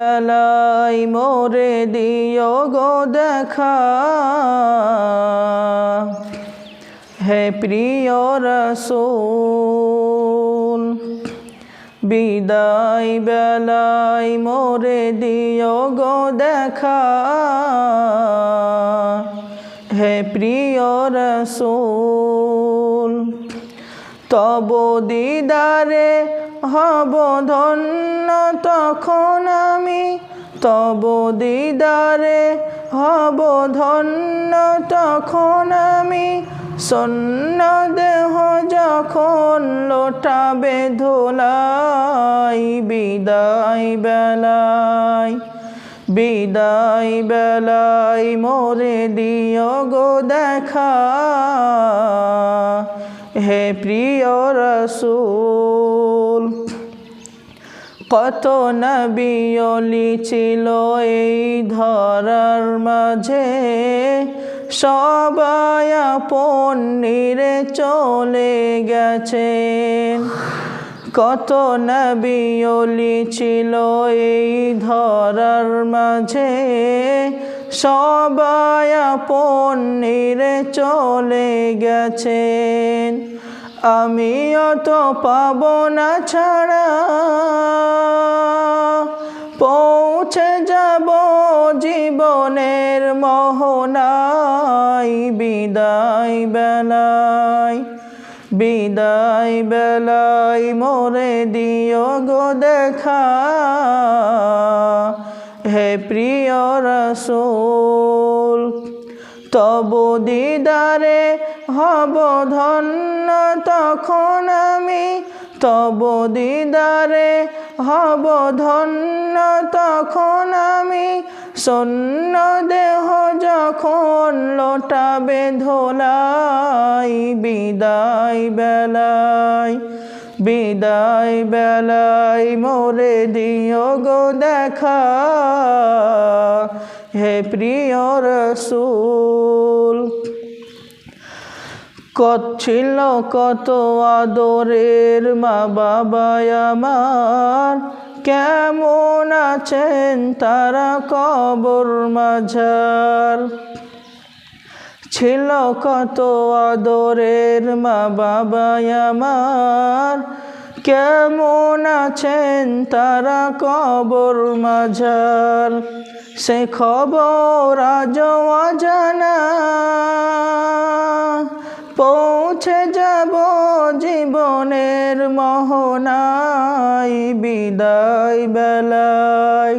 বেলাই মোরে দিও গো দেখা। হে প্রিয় রসুল, বিদায় বেলাই মোরে দিও গো দেখা। হে প্রিয় রসুল তব দিদারে হব ধন্য তখন আমি। তব দিদারে হব ধন্য তখন আমি। সন্ন দেহ যখন লোটাবে ধোলাই, বিদায় বেলায় বিদায় বেলায়, মোরে দিও গো দেখা। হে প্রিয় রসুল, কত নবিয়লি ছিল এই ধরার মাঝে। সবাই আপন নিরে চলে গেছেন কত নবিয়লি ছিল এই ধরার মাঝে। সবাই আপন নিরে চলে গেছেন। আমিও তো পাব না ছাড়া। পৌঁছে যাব জীবনের মোহনাই বিদায় বেলায়। বিদায় বেলায় মোরে দিও গো দেখা। হে প্রিয় রসুল, তব দিদারে হব ধন্য, তখন আমি তব দিদারে হব ধন্য, তখন আমি সন্ন দেহ যখন লোটাবে ধোলাই, বিদায় বেলায় বিদায় বেলায় মোরে দিও গো দেখা। হে প্রিয় রসুল, কত ছিল কত আদরের মা বাবা আমার। কেমন আছেন তারা কবর মাঝার? ছিল কত আদরের মা বাবা আমার। কেমন আছেন তারা কবর মাঝার? সে খবর আজ জানা পৌঁছে যাব জীবনের মোহনাই বিদায় বেলায়।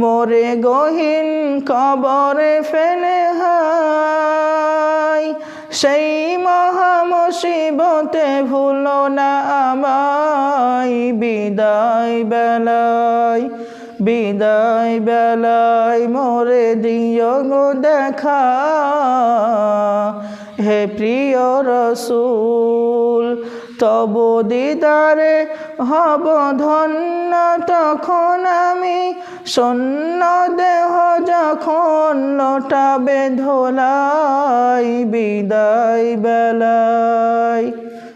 মোরে গহীন কবরে ফেলে হায়। সেই মহা মুসিবতে ভুলো না আমায়। বিদায় বেলায় বিদায় বেলায় মোরে দিও গো দেখা। হে প্রিয় রসুল, তব দিদারে হব ধন্য। তখন আমি শূন্য দেহ যখন লোটাবে ধোলাই, বিদায় বেলায়